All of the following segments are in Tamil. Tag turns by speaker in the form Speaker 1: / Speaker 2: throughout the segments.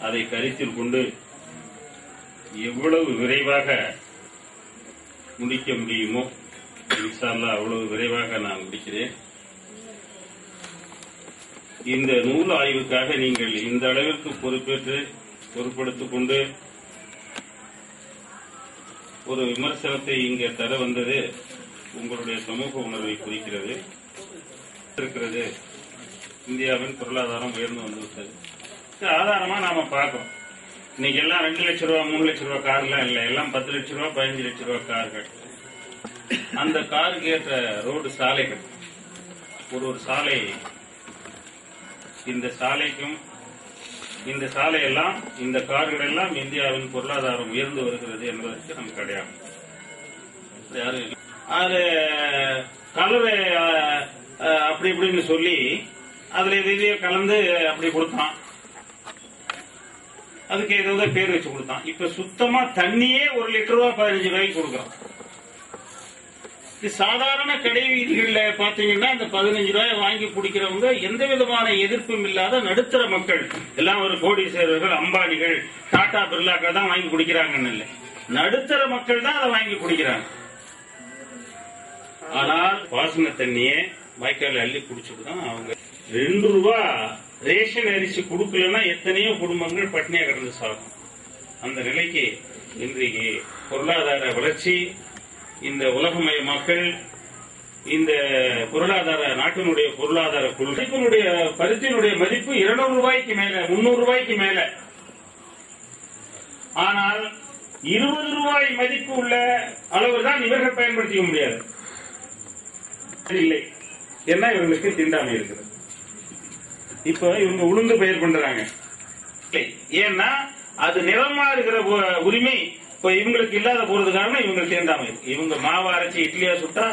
Speaker 1: அதை கருத்தில் கொண்டு எவ்வளவு விரைவாக முடிக்க முடியுமோ இன்ஷா அவ்வளவு விரைவாக நான் முடிக்கிறேன். இந்த நூல் ஆய்வுக்காக நீங்கள் இந்த அளவிற்கு பொறுப்பேற்று பொறுப்படுத்திக் கொண்டு ஒரு விமர்சனத்தை இங்கே தர வந்தது உங்களுடைய சமூக உணர்வை குறிக்கிறது. இருக்கிறது. இந்தியாவின் பொருளாதாரம் உயர்ந்து வந்துவிட்டது. இது ஆதாரமா நாம பார்க்கணும். இன்னைக்கு எல்லாம் ரெண்டு லட்சம் ரூபா மூணு லட்சம் ரூபா கார்லாம் இல்ல. எல்லாம் பத்து லட்சம் ரூபா பதினஞ்சு லட்சம் ரூபா கார்கள். அந்த காருக்கு ஏற்ற ரோடு சாலைகள். ஒரு ஒரு சாலை. இந்த சாலைக்கும் இந்த சாலையெல்லாம் இந்த கார்கள் எல்லாம் இந்தியாவின் பொருளாதாரம் உயர்ந்து வருகிறது என்பதற்கு நமக்கு கிடையாது அது கலவை அப்படி இப்படின்னு சொல்லி அதுல இதுலயே கலந்து அப்படி கொடுத்தான். அதுக்கு ஏதாவது பேர் வச்சு கொடுத்தான். இப்ப சுத்தமா தண்ணியே ஒரு லிட்டர் ரூபா பதினஞ்சு ரூபாய்க்கு கொடுக்குறான். இது சாதாரண கடை வீதிகள்ல பாத்தீங்கன்னா இந்த பதினஞ்சு ரூபாய் வாங்கி குடிக்கிறவங்க எந்த விதமான எதிர்ப்பும் இல்லாத நடுத்தர மக்கள். எல்லாம் ஒரு கோடீஸ்வரர்கள் அம்பானிகள் டாடா பிர்லாக்கள் தான் வாங்கி குடிக்கிறாங்கன்னு இல்லை. நடுத்தர மக்கள் தான் அதை வாங்கி குடிக்கிறாங்க. ஆனால் பாசன தண்ணியே வாய்க்கால் அள்ளி குடிச்சுட்டு தான் அவங்க ரெண்டு ரூபா ரேஷன் அரிசி கொடுக்கலன்னா எத்தனையோ குடும்பங்கள் பட்னியா கடந்து சாகும். அந்த நிலைக்கு இன்றைக்கு பொருளாதார வளர்ச்சி இந்த உலகமய மக்கள் இந்த பொருளாதார நாட்டினுடைய பொருளாதார கொள்கையினுடைய பருத்தினுடைய மதிப்பு இருநூறு ரூபாய்க்கு மேல முன்னூறு ரூபாய்க்கு மேல. ஆனால் இருபது ரூபாய் மதிப்பு உள்ள அளவு தான் இவர்கள் பயன்படுத்திக்க முடியாது. இல்லை. என்ன இவர்களுக்கு திண்டாமை இருக்குது. இப்ப இவங்க உளுந்து பயிர் பண்றாங்க. ஏன்னா அது நிலமா இருக்கிற உரிமை இப்ப இவங்களுக்கு இல்லாத போறது காரணம் இவங்க சேர்ந்தாம இருக்கு இவங்க மாவு அரைச்சி இட்லியா சுட்டா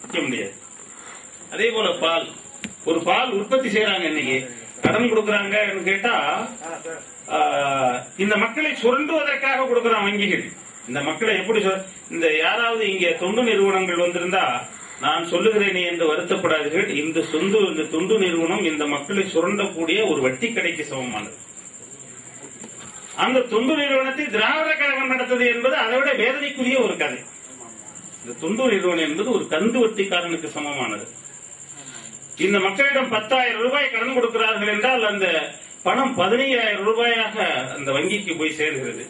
Speaker 1: விற்க முடியாது. அதே போல பால். ஒரு பால் உற்பத்தி செய்யறாங்க இன்னைக்கு. கடன் கொடுக்கறாங்கன்னு கேட்டா இந்த மக்களை சுரண்டுவதற்காக கொடுக்கறான் வங்கிகள். இந்த மக்களை எப்படி இந்த யாராவது இங்க தொண்டு நிறுவனங்கள் வந்திருந்தா நான் சொல்லுகிறேனே என்று வருத்தப்படாதீர்கள். இந்த சொந்து இந்த தொண்டு நிறுவனம் இந்த மக்களை சுரண்டக்கூடிய ஒரு வட்டி கடைக்கு சமமானது. அந்த தொண்டு நிறுவனத்தை திராவிட கழகம் நடத்தது என்பது அதை விட வேதனைக்குரிய ஒரு கதை. இந்த தொண்டு நிறுவனம் என்பது ஒரு கந்து வட்டிக்காரனுக்கு சமமானது. இந்த மக்களிடம் பத்தாயிரம் ரூபாய் கடன் கொடுக்கிறார்கள் என்றால் அந்த பணம் பதினையாயிரம் ரூபாயாக அந்த வங்கிக்கு போய் சேர்கிறது.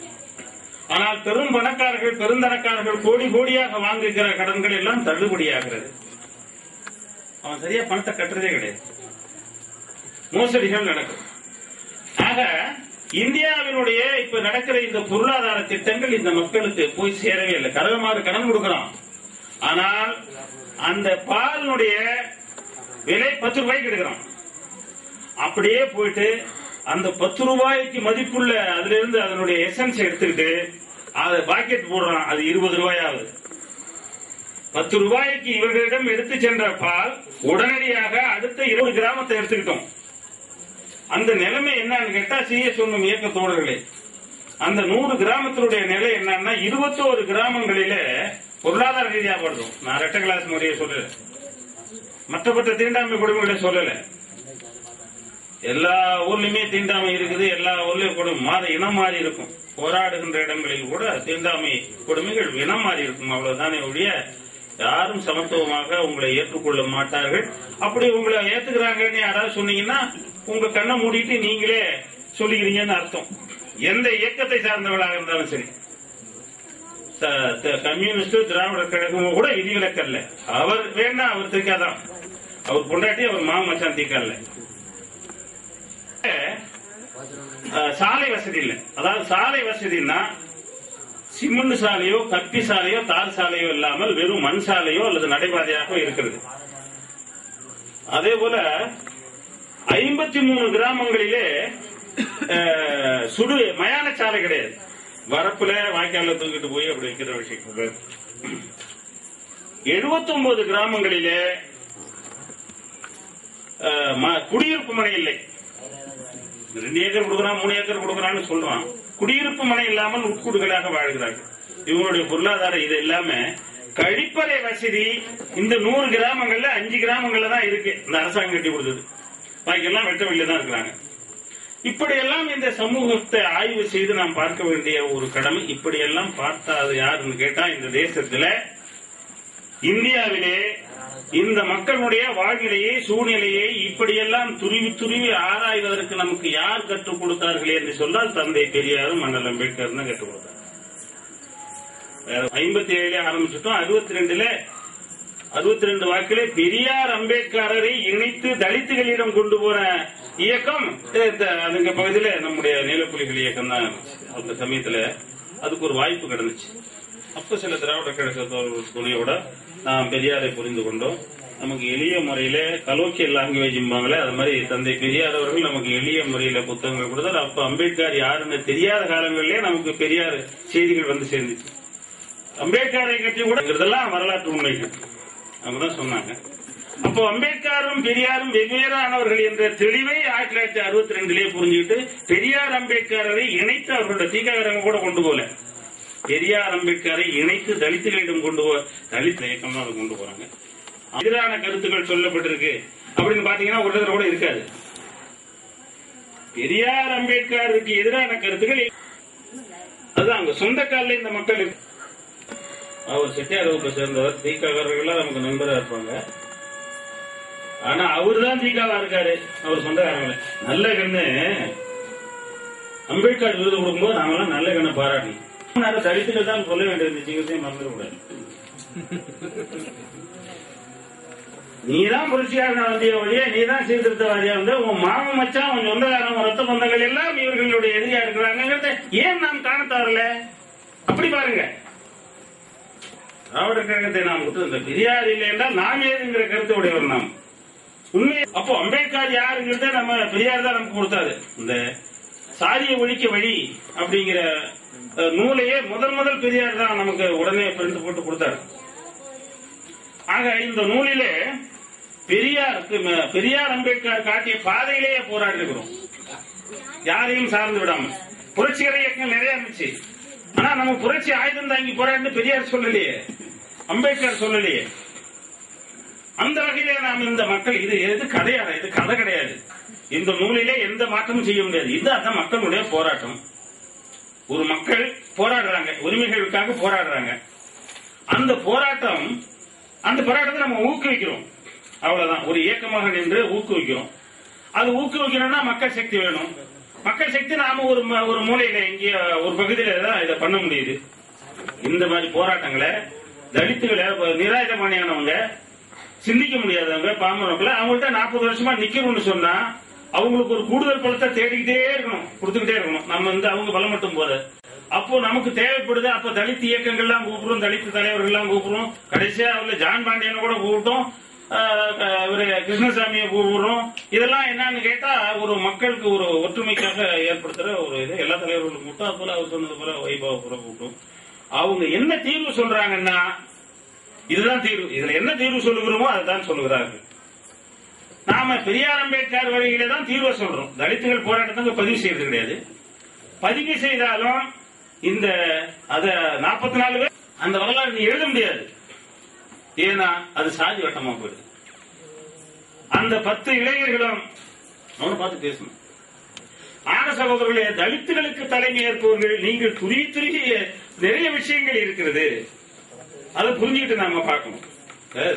Speaker 1: ஆனால் பெரும் பணக்காரர்கள் பெருந்தரக்காரர்கள் கோடி கோடியாக வாங்குகிற கடன்கள் எல்லாம் தள்ளுபடியாகிறது. அவன் சரியா பணத்தை கட்டுறதே கிடையாது. மோசடிகள் நடக்கும். ஆக இந்தியாவினுடைய இப்ப நடக்கிற இந்த பொருளாதார திட்டங்கள் இந்த மக்களுக்கு போய் சேரவே இல்லை. கரகமாறு கடன் கொடுக்கிறோம். ஆனால் அந்த பாலினுடைய விலை பத்து ரூபாய்க்கு எடுக்கிறோம். அப்படியே போயிட்டு அந்த பத்து ரூபாய்க்கு மதிப்புள்ள அதுல இருந்து அதனுடைய எசன்ஸ் எடுத்துக்கிட்டு அதை பாக்கெட் போடுறான். அது இருபது ரூபாயாவது. பத்து ரூபாய்க்கு இவர்களிடம் எடுத்து சென்ற பால் உடனடியாக அடுத்த இருபது கிராமத்தை எடுத்துக்கிட்டோம். அந்த நிலைமை என்னன்னு கேட்டா சிஎஸ் சொன்னும் இயக்க தோழர்களே அந்த நூறு கிராமத்தினுடைய நிலை என்னன்னா இருபத்தோரு கிராமங்களில பொருளாதார ரீதியாக படுறோம். நான் ரெட்ட கிளாஸ் முறையை சொல்லல. மற்றப்பட்ட தீண்டாமை கொடுமைகளை சொல்லல. எல்லா ஊர்லயுமே தீண்டாமை இருக்குது எல்லா ஊர்லயும் கூட மாற இனம் மாறி இருக்கும். போராடுகின்ற இடங்களில் கூட தீண்டாமை கொடுமைகள் இனம் மாறி இருக்கும். அவ்வளவுதானே ஒழிய யாரும் சமத்துவமாக உங்களை ஏற்றுக்கொள்ள மாட்டார்கள். அப்படி உங்களை ஏத்துக்கிறாங்கன்னு யாராவது சொன்னீங்கன்னா உங்க கண்ணை மூடிட்டு நீங்களே சொல்லிக்கிறீங்கன்னு அர்த்தம். எந்த இயக்கத்தை சார்ந்தவர்களாக இருந்தாலும் சரி. கம்யூனிஸ்ட் திராவிட கழகமும் கூட விதிவிலக்கல்ல அவர் வேணா அவர் திக்காதான் அவர் கொண்டாட்டி அவர் மாமச்சான் திக்கல்ல சாலை வசதி இல்லை. அதாவது சாலை வசதினா சிமெண்ட் சாலையோ கப்பி சாலையோ தார் சாலையோ இல்லாமல் வெறும் மண் சாலையோ அல்லது நடைபாதையாக இருக்கிறது. அதே போல ஐம்பத்தி மூணு கிராமங்களிலே சுடு மயான சாலை கிடையாது. வரப்புல வாய்க்கால தூக்கிட்டு போய் அப்படி வைக்கிற விஷயம். எழுபத்தி ஒன்பது கிராமங்களிலே ம- குடியிருப்பு மனை இல்லை. ரெண்டு ஏக்கர் கொடுக்கறான் மூணு ஏக்கர் கொடுக்கறான்னு சொல்றான். குடியிருப்பு மனை இல்லாமல் உட்கூடுகளாக வாழ்கிறார்கள். இவங்களுடைய பொருளாதாரம் இது இல்லாம கழிப்பறை வசதி இந்த நூறு கிராமங்கள்ல அஞ்சு கிராமங்கள்ல தான் இருக்கு. இந்த அரசாங்கம் கட்டி கொடுத்தது. பாக்கியெல்லாம் வெட்ட வெளியில தான் இருக்கிறாங்க. இப்படியெல்லாம் இந்த சமூகத்தை ஆய்வு செய்து நாம் பார்க்க வேண்டிய ஒரு கடமை. இப்படியெல்லாம் பார்த்தா அது யாருன்னு கேட்டா இந்த தேசத்துல இந்தியாவிலே இந்த மக்களுடைய வாழ்நிலையை சூழ்நிலையை இப்படியெல்லாம் துருவி துருவி ஆராய்வதற்கு நமக்கு யார் கற்றுக் கொடுத்தார்கள் என்று சொன்னால் தந்தை பெரியாரும் மன்னல் அம்பேத்கர் தான் கற்றுக் கொடுத்தார். ஐம்பத்தி ஏழுல ஆரம்பிச்சுட்டோம். அறுபத்தி ரெண்டுல அறுபத்தி ரெண்டு வாக்கிலே பெரியார் அம்பேத்காரரை இணைத்து தலித்துகளிடம் கொண்டு போன இயக்கம் அதுங்க பகுதியில நம்முடைய நீலப்புலிகள் இயக்கம் தான். அந்த சமயத்துல அதுக்கு ஒரு வாய்ப்பு கிடந்துச்சு. அப்ப சில திராவிட கழக துணையோட நாம் பெரியாரை புரிந்து கொண்டோம். நமக்கு எளிய முறையில கலோக்கியல் லாங்குவேஜ் அது மாதிரி தந்தை பெரியார் அவர்கள் நமக்கு எளிய முறையில புத்தகங்கள் கொடுத்தார். அப்ப அம்பேத்கர் யாருன்னு தெரியாத காலங்களிலே நமக்கு பெரியார் செய்திகள் வந்து சேர்ந்துச்சு. அம்பேத்கரை கட்டி கூட இதெல்லாம் வரலாற்று உண்மைகள். அவங்கதான் சொன்னாங்க. அப்போ அம்பேத்கரும் பெரியாரும் வெவ்வேறானவர்கள் என்ற தெளிவை ஆயிரத்தி தொள்ளாயிரத்தி அறுபத்தி ரெண்டுலேயே புரிஞ்சுக்கிட்டு பெரியார் அம்பேத்கரை இணைத்து அவர்களோட தீக்காரங்க கூட கொண்டு போல பெரியார் அம்பேத்கரை இணைத்து தலித்துகளிடம் கொண்டு போ தலித் இயக்கம் அதை கொண்டு போறாங்க. எதிரான கருத்துக்கள் சொல்லப்பட்டிருக்கு. அப்படின்னு பாத்தீங்கன்னா ஒரு இடத்துல கூட இருக்காது. பெரியார் அம்பேத்கருக்கு எதிரான கருத்துக்கள் அதுதான் அவங்க சொந்த காலில் இந்த மக்கள் அவர் செட்டியார் வகுப்பை சேர்ந்தவர். தீக்காரர்கள்லாம் நமக்கு நண்பராக இருப்பாங்க. ஆனா அவர் தான் தீக்காவா இருக்காரு. அவர் சொந்தக்காரங்கள. நல்ல கண்ணு. அம்பேத்கர் விருது கொடுக்கும்போது நாமெல்லாம் நல்ல கண்ணை பாராட்டணும். நான் தலித்துகள் தான் சொல்ல வேண்டியிருந்துச்சுங்கிறதையும் மறந்துடக்கூடாது நீதான் புரட்சியாக வந்திய வழியே நீதான் சீர்திருத்தவாதியா வந்து உன் மாமன் மச்சான் உன் சொந்தக்காரன் ரத்த பந்தங்கள் எல்லாம் இவர்களுடைய எதிரியா இருக்கிறாங்கிறத ஏன் நாம் காண தவறல அப்படி பாருங்க. திராவிட கழகத்தை நாம் விட்டு இந்த பெரியார் இல்லை என்றால் நாம் ஏதுங்கிற கருத்து உடையவர் நாம். உண்மை அப்போ அம்பேத்கர் யாருங்கிறத நம்ம பெரியார் தான் நமக்கு கொடுத்தாரு. இந்த சாதிய ஒழிக்க வழி அப்படிங்கிற நூலையே முதல் முதல் பெரியார் தான் நமக்கு உடனே பிரிண்ட் போட்டு கொடுத்தாரு. ஆக இந்த நூலிலே பெரியார் பெரியார் அம்பேத்கர் காட்டிய பாதையிலேயே போராடி இருக்கிறோம் யாரையும் சார்ந்து விடாம புரட்சிகர இயக்கம் நிறைய இருந்துச்சு. ஆனா நம்ம புரட்சி ஆயுதம் தாங்கி போராடினு பெரியார் சொல்லலையே. அம்பேத்கர் சொல்லலையே. அந்த வகையிலே நாம் இந்த மக்கள் இது எது கதையாது இது கதை கிடையாது. இந்த நூலிலே எந்த மாற்றமும் செய்ய முடியாது. இது அதான் மக்களுடைய போராட்டம். ஒரு மக்கள் போராடுறாங்க உரிமைகளுக்காக போராடுறாங்க. அந்த போராட்டம் அந்த போராட்டத்தை நம்ம ஊக்குவிக்கிறோம். அவ்வளவுதான். ஒரு இயக்கமாக நின்று ஊக்குவிக்கிறோம். அது ஊக்குவிக்கணும்னா மக்கள் சக்தி வேணும். மக்கள் சக்தி நாம ஒரு ஒரு மூலையில எங்கேயோ ஒரு பகுதியில தான் இதை பண்ண முடியுது. இந்த மாதிரி போராட்டங்களை தலித்துகளை நிராயுதபாணியானவங்க சிந்திக்க முடியாதவங்க பாமரங்களை அவங்கள்ட்ட நாற்பது வருஷமா நிக்கணும்னு சொன்னா அவங்களுக்கு ஒரு கூடுதல் பலத்தை தேடிக்கிட்டே இருக்கணும் கொடுத்துக்கிட்டே இருக்கணும். நம்ம வந்து அவங்க பலம் மட்டும் போது அப்போ நமக்கு தேவைப்படுது அப்ப தலித் இயக்கங்கள்லாம் கூப்பிடுறோம் தலித் தலைவர்கள்லாம் கூப்பிடுறோம். கடைசியா அவர்ல ஜான் பாண்டியனை கூட கூப்பிட்டோம். ஆஹ் இவரு கிருஷ்ணசாமியை கூப்பிடுறோம். இதெல்லாம் என்னன்னு கேட்டா ஒரு மக்களுக்கு ஒரு ஒற்றுமைக்காக ஏற்படுத்துற ஒரு இது. எல்லா தலைவர்களும் கூட்டம் அது போல அவர் சொன்னது போல வைபவ கூட கூப்பிட்டோம். அவங்க என்ன தீர்வு சொல்றாங்கன்னா இதுதான் தீர்வு. இதுல என்ன தீர்வு சொல்லுகிறோமோ அதுதான் சொல்லுகிறார்கள். நாம பெரியார் அம்பேத்கர் வழியில தான் தீர்வு சொல்றோம். தலித்துகள் போராட்டத்தை பதிவு செய்யறது கிடையாது. பதிவு செய்தாலும் இந்த அத நாற்பத்தி நாலு பேர் அந்த வரலாறு நீ எழுத முடியாது. ஏன்னா அது சாதி வட்டமா போயிடுது. அந்த பத்து இளைஞர்களும் அவனை பார்த்து பேசணும். ஆன சகோதரர்களே தலித்துகளுக்கு தலைமை ஏற்பவர்கள் நீங்கள் துரிய துரிய நிறைய விஷயங்கள் இருக்கிறது. அதை புரிஞ்சுக்கிட்டு நாம பார்க்கணும்.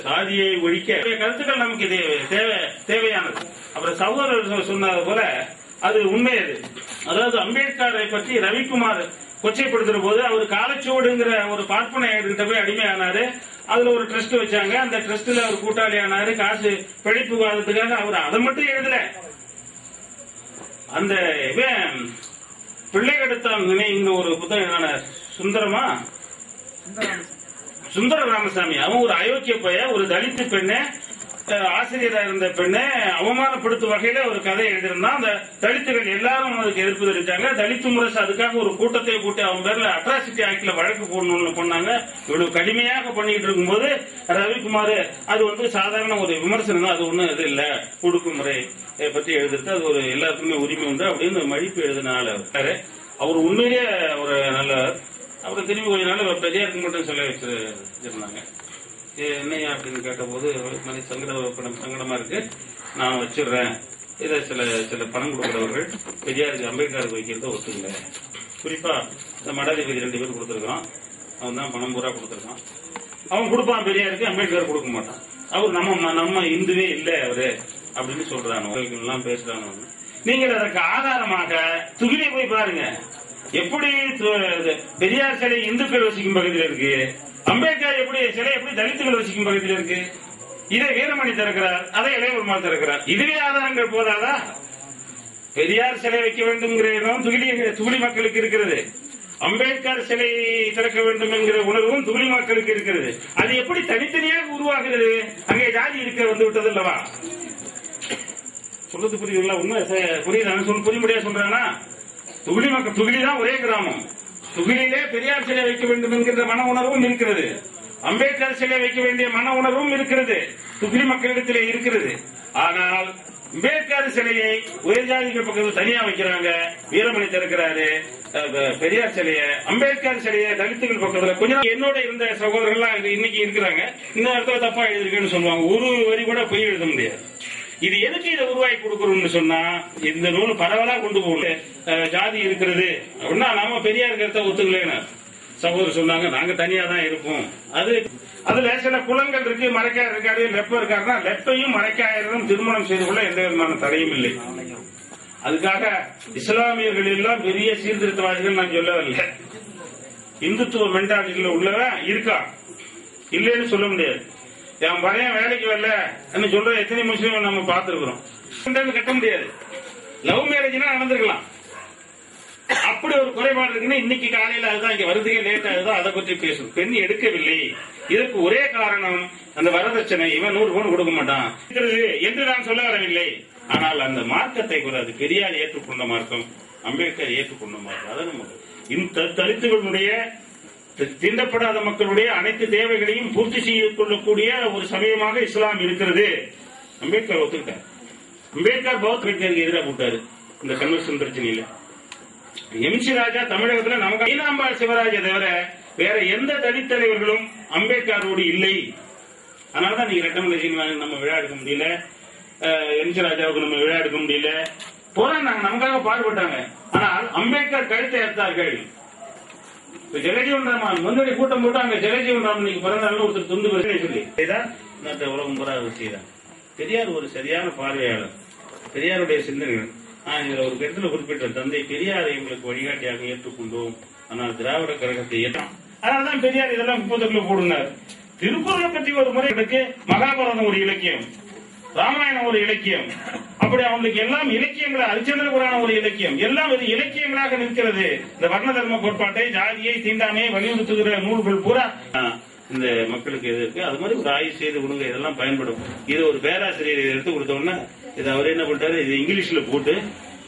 Speaker 1: சாதியை ஒழிக்க கருத்துக்கள் நமக்கு இது தேவை தேவையானது. அப்புறம் சகோதரர் சொன்னது போல அது உண்மை அது. அதாவது அம்பேத்கரை பற்றி ரவிக்குமார் கொச்சைப்படுத்துற போது அவர் காலச்சுவடுங்கிற ஒரு பார்ப்பன கிட்ட போய் அடிமையானாரு. அதுல ஒரு ட்ரஸ்ட் வச்சாங்க. அந்த ட்ரஸ்ட்ல அவர் கூட்டாளி ஆனாரு. காசு பிழைப்பு வாதத்துக்காக அவர் அதை மட்டும் எழுதல. அந்த இவன் பிள்ளை எடுத்தான் நினைங்கிற ஒரு புத்தகம் என்னன்னா சுந்தரமா சுந்தர ராமசாமி. அவன் ஒரு அயோக்கிய பைய ஒரு தலித்து பெண்ணை ஆசிரியராக இருந்த பெண்ணை அவமானப்படுத்தும் வகையில ஒரு கதை எழுதியிருந்தான். அந்த தலித்துகள் எல்லாரும் அதுக்கு எதிர்ப்பு தெரிவித்தாங்க தலித்து முரசு அதுக்காக ஒரு கூட்டத்தை கூட்டி அவன் பேர்ல அட்ராசிட்டி ஆக்ட்ல வழக்கு போடணும்னு பண்ணாங்க இவ்வளவு கடுமையாக பண்ணிட்டு இருக்கும்போது ரவிக்குமார் அது வந்து சாதாரண ஒரு விமர்சனம் தான். அது ஒண்ணும் இது இல்ல. ஒடுக்குமுறை பத்தி எழுதிட்டு அது ஒரு எல்லாத்துக்குமே உரிமை உண்டு அப்படின்னு மழிப்பு எழுதினால அவர். உண்மையிலேயே ஒரு நல்ல அப்புறம் திரும்பி கொஞ்ச நாள் பெரியாருக்கு மட்டும் சொல்ல வச்சிருந்தாங்க. என்னையா அப்படின்னு கேட்டபோது மாதிரி சங்கட படம் சங்கடமா இருக்கு. நான் வச்சிடுறேன் இதை சில சில பணம் கொடுக்குறவர்கள் பெரியாருக்கு அம்பேத்கருக்கு வைக்கிறத ஒத்துக்கல. குறிப்பா இந்த மடாதிபதி ரெண்டு பேர் கொடுத்துருக்கான் அவன் தான் பணம் பூரா கொடுத்துருக்கான். அவன் கொடுப்பான் பெரியாருக்கு அம்பேத்கர் கொடுக்க மாட்டான். அவர் நம்ம நம்ம இந்துவே இல்லை அவரு அப்படின்னு சொல்றானோ. எல்லாம் பேசுறானோ நீங்கள் அதற்கு ஆதாரமாக துகிலை போய் பாருங்க. எப்படி பெரியார் சிலை இந்துக்கள் வசிக்கும் பகுதியில் இருக்கு? அம்பேத்கர் எப்படி சிலை எப்படி தலித்துகள் வசிக்கும் பகுதியில் இருக்கு? இதை வீரமணி திறக்கிறார் அதை இளையபெருமாள் திறக்கிறார். இதுவே ஆதாரங்கள் போதாதா? பெரியார் சிலை வைக்க வேண்டும் எண்ணம் துகிலி துகிலி மக்களுக்கு இருக்கிறது. அம்பேத்கர் சிலை திறக்க வேண்டும் என்கிற உணர்வும் துகிலி மக்களுக்கு இருக்கிறது. அது எப்படி தனித்தனியாக உருவாகிறது? அங்கே ஜாதி இருக்க வந்து விட்டது அல்லவா சொல்றது புரியுதுங்களா? உண்மை புரியுது புரியுதா? சொல்ல புரிய முடியாது சொல்றானா? துகிலி மக்கள் துகிலி தான் ஒரே கிராமம். துகிலிலே பெரியார் சிலை வைக்க வேண்டும் என்கிற மன உணர்வும் இருக்கிறது. அம்பேத்கர் சிலை வைக்க வேண்டிய மன உணர்வும் இருக்கிறது. துகிலி மக்களிடத்திலே இருக்கிறது. ஆனால் அம்பேத்கர் சிலையை உயர்ஜாதிகள் பக்கத்தில் தனியா வைக்கிறாங்க. வீரமணி திறக்கிறாரு பெரியார் சிலைய அம்பேத்கர் சிலைய தலித்துகள் பக்கத்துல கொஞ்சம் என்னோட இருந்த சகோதரர்கள்லாம் இன்னைக்கு இருக்கிறாங்க. இந்த இடத்துல தப்பா எழுதிருக்கேன்னு சொல்லுவாங்க. ஒரு வரி கூட பொய் எழுத முடியாது. இது எதுக்கு இதை உருவாக்கி கொடுக்கணும்னு சொன்னா இந்த நூல் பரவலா கொண்டு போகல. ஜாதி இருக்கிறது. அப்படின்னா நாம பெரியார் கருத்தை ஒத்துக்கலைன்னு சகோதரர் சொன்னாங்க. நாங்க தனியா தான் இருப்போம். அது அதுல சில குளங்கள் இருக்கு மறைக்காயர் இருக்காரு லெப்ப இருக்காருன்னா லெப்பையும் மறைக்காயரும் திருமணம் செய்து கொள்ள எந்த விதமான தடையும் இல்லை. அதுக்காக இஸ்லாமியர்கள் எல்லாம் பெரிய சீர்திருத்தவாதிகள் நான் சொல்லவில்லை. இந்துத்துவ மென்டாலிட்டியில் உள்ளவன் இருக்கா? இல்லைன்னு சொல்ல முடியாது. என் பையன் வேலைக்கு வரல. சொல்ற எத்தனை முஸ்லீம் நம்ம பார்த்திருக்கிறோம். கட்ட முடியாது. லவ் மேரேஜ்னா நடந்திருக்கலாம். அப்படி ஒரு குறைபாடு இருக்குன்னா இன்னைக்கு காலையில அதுதான் இங்க வருதுக்கே லேட் ஆகுதோ அதை பற்றி பேசும். பெண் எடுக்கவில்லை. இதற்கு ஒரே காரணம் அந்த வரதட்சணை. இவன் நூறு பவுன் கொடுக்க மாட்டான். என்று நான் சொல்ல வரவில்லை. ஆனால் அந்த மார்க்கத்தை கூட அது பெரியார் ஏற்றுக்கொண்ட மார்க்கம் அம்பேத்கர் ஏற்றுக்கொண்ட மார்க்கம். அதான் நமக்கு இந்த தலித்துகளுடைய தீண்டப்படாத மக்களுடைய அனைத்து தேவைகளையும் பூர்த்தி செய்து கொள்ளக்கூடிய ஒரு சமயமாக இஸ்லாம் இருக்கிறது. அம்பேத்கர் ஒத்துக்கிட்டார். அம்பேத்கர் பௌத்த அம்பேத்கருக்கு எதிராக போட்டாரு. இந்த கன்வர்ஷன் பிரச்சனையில. எம்சி ராஜா தமிழகத்துல நமக்கு ஐநாம்பாள் சிவராஜை தவிர வேற எந்த தலித் தலைவர்களும் அம்பேத்கரோடு இல்லை. அதனாலதான் நீங்க ரெக்கமெண்டேஷன் நம்ம விழா எடுக்க முடியல. எம்சி ராஜாவுக்கு நம்ம விழா எடுக்க முடியல. போராடினாங்க நமக்காக பாடுபட்டாங்க. ஆனால் அம்பேத்கர் கழுத்தை எடுத்தார்கள் இப்ப ஜெகஜீவன் ராமன் முன்னாடி கூட்டம் போட்டு அங்க ஜெகஜீவன் ராமன் பிறந்த ஒருத்தர் துண்டு பிரச்சனை சொல்லி. இதான் இந்த உலகம் பூரா விஷயம் பெரியார் ஒரு சரியான பார்வையாளர். பெரியாருடைய சிந்தனைகள். நான் இதுல ஒரு கருத்துல குறிப்பிட்ட தந்தை பெரியாரை எங்களுக்கு வழிகாட்டியாக ஏற்றுக்கொண்டோம். ஆனால் திராவிட கழகத்தை ஏற்றான் அதனாலதான் பெரியார் இதெல்லாம் முப்பதுக்குள்ள போடுனார். திருக்குறளை பற்றி ஒரு முறை எனக்கு மகாபாரதம் ஒரு இலக்கியம். ராமாயணம் ஒரு இலக்கியம். அப்படி அவங்களுக்கு எல்லாம் இலக்கியங்களா அரிச்சந்திர புராணம் ஒரு இலக்கியம். எல்லாம் இது இலக்கியங்களாக நிற்கிறது. இந்த வர்ண தர்ம கோட்பாட்டை ஜாதியை தீண்டாமையை வலியுறுத்துகிற நூல்கள் பூரா இந்த மக்களுக்கு எது இருக்கு? அது மாதிரி ஒரு ஆய்வு செய்து கொடுங்க. இதெல்லாம் பயன்படும். இது ஒரு பேராசிரியர் எடுத்து கொடுத்தோம்னா இது அவர் என்ன பண்ணிட்டாரு? இது இங்கிலீஷ்ல போட்டு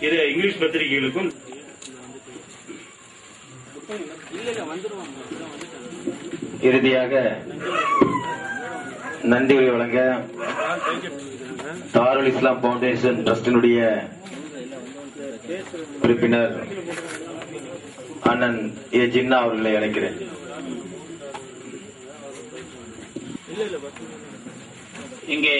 Speaker 1: இது இங்கிலீஷ் பத்திரிகைகளுக்கும்
Speaker 2: இறுதியாக நன்றி வழங்க தாருல் இஸ்லாம் பவுண்டேஷன் ட்ரஸ்டினுடைய உறுப்பினர் அண்ணன் ஏ ஜின்னா அவர்களை அழைக்கிறேன்.
Speaker 1: இங்கே